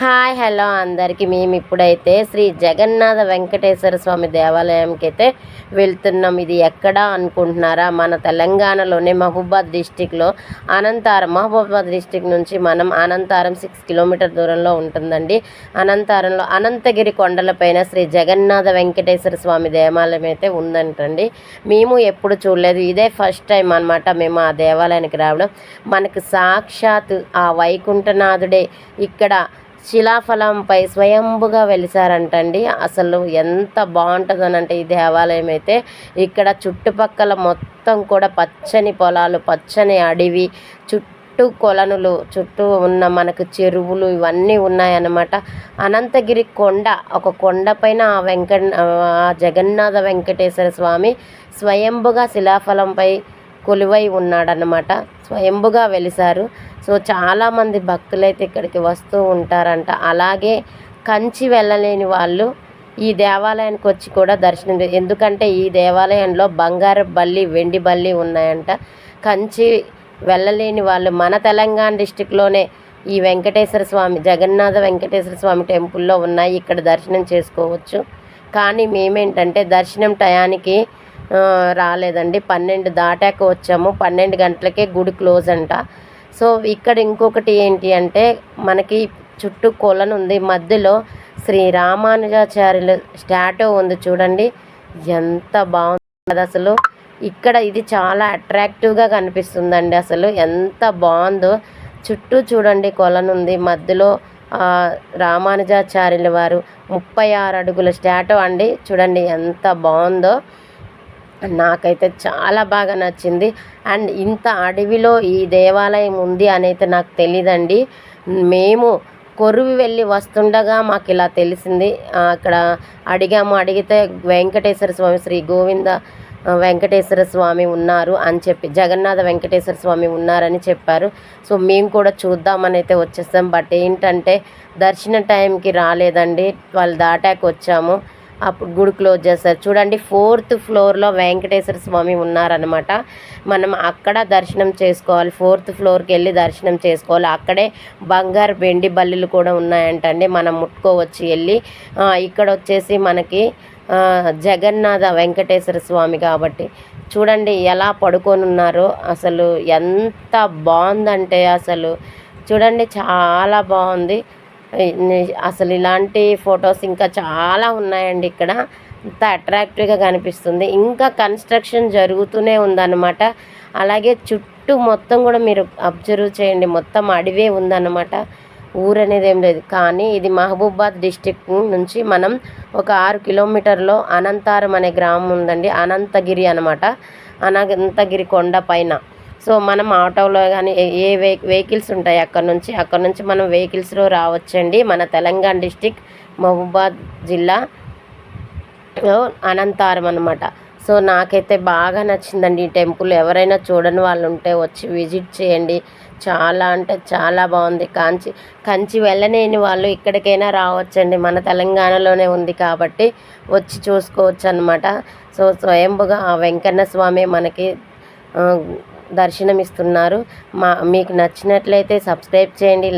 Hi hello అందరికీ. మేము ఇప్పుడైతే శ్రీ జగన్నాథ వెంకటేశ్వర స్వామి దేవాలయంకి అయితే వెళ్తున్నాం. ఇది ఎక్కడ అనుకుంటున్నారా? మన తెలంగాణలోనే మహబూబాద్ డిస్టిక్లో అనంతారం. మహబూబాద్ డిస్టిక్ నుంచి మనం అనంతారం సిక్స్ కిలోమీటర్ దూరంలో ఉంటుందండి. అనంతారంలో అనంతగిరి కొండలపైన శ్రీ జగన్నాథ వెంకటేశ్వర స్వామి దేవాలయం అయితే ఉందంటండి. మేము ఎప్పుడు చూడలేదు. ఇదే ఫస్ట్ టైం అనమాట మేము ఆ దేవాలయానికి రావడం. మనకు సాక్షాత్ ఆ వైకుంఠనాథుడే ఇక్కడ శిలాఫలంపై స్వయంభుగా వెలిసారంటండి. అసలు ఎంత బాగుంటుందనంటే ఈ దేవాలయం అయితే. ఇక్కడ చుట్టుపక్కల మొత్తం కూడా పచ్చని పొలాలు పచ్చని అడవి చుట్టూ కొలనులు చుట్టూ ఉన్న మనకు చెరువులు ఇవన్నీ ఉన్నాయన్నమాట. అనంతగిరి కొండ ఒక కొండపైన ఆ వెంకట జగన్నాథ వెంకటేశ్వర స్వామి స్వయంభుగా శిలాఫలంపై కొలువై ఉన్నాడనమాట స్వయంభుగా వెలిసారు సో చాలామంది భక్తులైతే ఇక్కడికి వస్తూ ఉంటారంట. అలాగే కంచి వెళ్ళలేని వాళ్ళు ఈ దేవాలయానికి వచ్చి కూడా దర్శనం ఎందుకంటే ఈ దేవాలయంలో బంగారు బల్లి వెండి బల్లి ఉన్నాయంట. కంచి వెళ్ళలేని వాళ్ళు మన తెలంగాణ డిస్టిక్లోనే ఈ వెంకటేశ్వర స్వామి జగన్నాథ వెంకటేశ్వర స్వామి టెంపుల్లో ఉన్నాయి. ఇక్కడ దర్శనం చేసుకోవచ్చు. కానీ మేమేంటంటే దర్శనం టయానికి రాలేదండి. పన్నెండు దాటాక వచ్చాము. పన్నెండు గంటలకే గుడి క్లోజ్ అంట. సో ఇక్కడ ఇంకొకటి ఏంటి అంటే మనకి చుట్టూ కొలను ఉంది. మధ్యలో శ్రీ రామానుజాచార్యుల స్టాట్యూ ఉంది చూడండి. ఎంత బాగుంది అసలు. ఇక్కడ ఇది చాలా అట్రాక్టివ్గా కనిపిస్తుందండి అసలు. ఎంత బాగుందో. చుట్టూ చూడండి కొలనుంది మధ్యలో రామానుజాచార్యుల వారు ముప్పై ఆరు అడుగుల స్టాట్యూ అండి. చూడండి ఎంత బాగుందో. నాకైతే చాలా బాగా నచ్చింది. అండ్ ఇంత అడవిలో ఈ దేవాలయం ఉంది అనేది నాకు తెలియదండి మేము కొరువి వెళ్ళి వస్తుండగా మాకు ఇలా తెలిసింది. అక్కడ అడిగాము. అడిగితే వెంకటేశ్వర స్వామి శ్రీ గోవింద వెంకటేశ్వర స్వామి ఉన్నారు అని చెప్పి జగన్నాథ వెంకటేశ్వర స్వామి ఉన్నారని చెప్పారు. సో మేము కూడా చూద్దామని అయితే వచ్చేస్తాం బట్ ఏంటంటే దర్శన టైంకి రాలేదండి. వాళ్ళు దాటాక వచ్చాము అప్పుడు గుడి క్లోజ్ చేస్తారు. చూడండి ఫోర్త్ ఫ్లోర్లో వెంకటేశ్వర స్వామి ఉన్నారనమాట మనం అక్కడ దర్శనం చేసుకోవాలి. ఫోర్త్ ఫ్లోర్కి వెళ్ళి దర్శనం చేసుకోవాలి. అక్కడే బంగారు వెండి బల్లులు కూడా ఉన్నాయంటండి. మనం ముట్టుకోవచ్చు వెళ్ళి. ఇక్కడ వచ్చేసి మనకి జగన్నాథ వెంకటేశ్వర స్వామి కాబట్టి. చూడండి ఎలా పడుకొని ఉన్నారో. అసలు ఎంత బాగుందంటే అసలు. చూడండి చాలా బాగుంది. అసలు ఇలాంటి ఫొటోస్ ఇంకా చాలా ఉన్నాయండి ఇక్కడ. ఇంత అట్రాక్టివ్గా కనిపిస్తుంది. ఇంకా కన్స్ట్రక్షన్ జరుగుతూనే ఉందన్నమాట. అలాగే చుట్టూ మొత్తం కూడా మీరు అబ్జర్వ్ చేయండి. మొత్తం అడవే ఉందన్నమాట. ఊరు అనేది ఏం లేదు. కానీ ఇది మహబూబాద్ డిస్టిక్ నుంచి మనం ఒక ఆరు కిలోమీటర్లో అనంతారం అనే గ్రామం ఉందండి. అనంతగిరి అనమాట అనంతగిరి కొండ పైన. సో మనం ఆటోలో కానీ ఏ వెహికల్స్ ఉంటాయి అక్కడ నుంచి అక్కడ నుంచి మనం వెహికల్స్లో రావచ్చండి. మన తెలంగాణ డిస్టిక్ మహబూబాద్ జిల్లా అనంతారం అనమాట సో నాకైతే బాగా నచ్చిందండి ఈ టెంపుల్. ఎవరైనా చూడని వాళ్ళు ఉంటే వచ్చి విజిట్ చేయండి. చాలా అంటే చాలా బాగుంది. కాంచి కంచి వెళ్ళలేని వాళ్ళు ఇక్కడికైనా రావచ్చండి. మన తెలంగాణలోనే ఉంది కాబట్టి వచ్చి చూసుకోవచ్చు అనమాట సో స్వయంభుగా ఆ వెంకన్న స్వామి మనకి దర్శనమిస్తున్నారు. మా మీకు నచ్చినట్లయితే సబ్స్క్రైబ్ చేయండి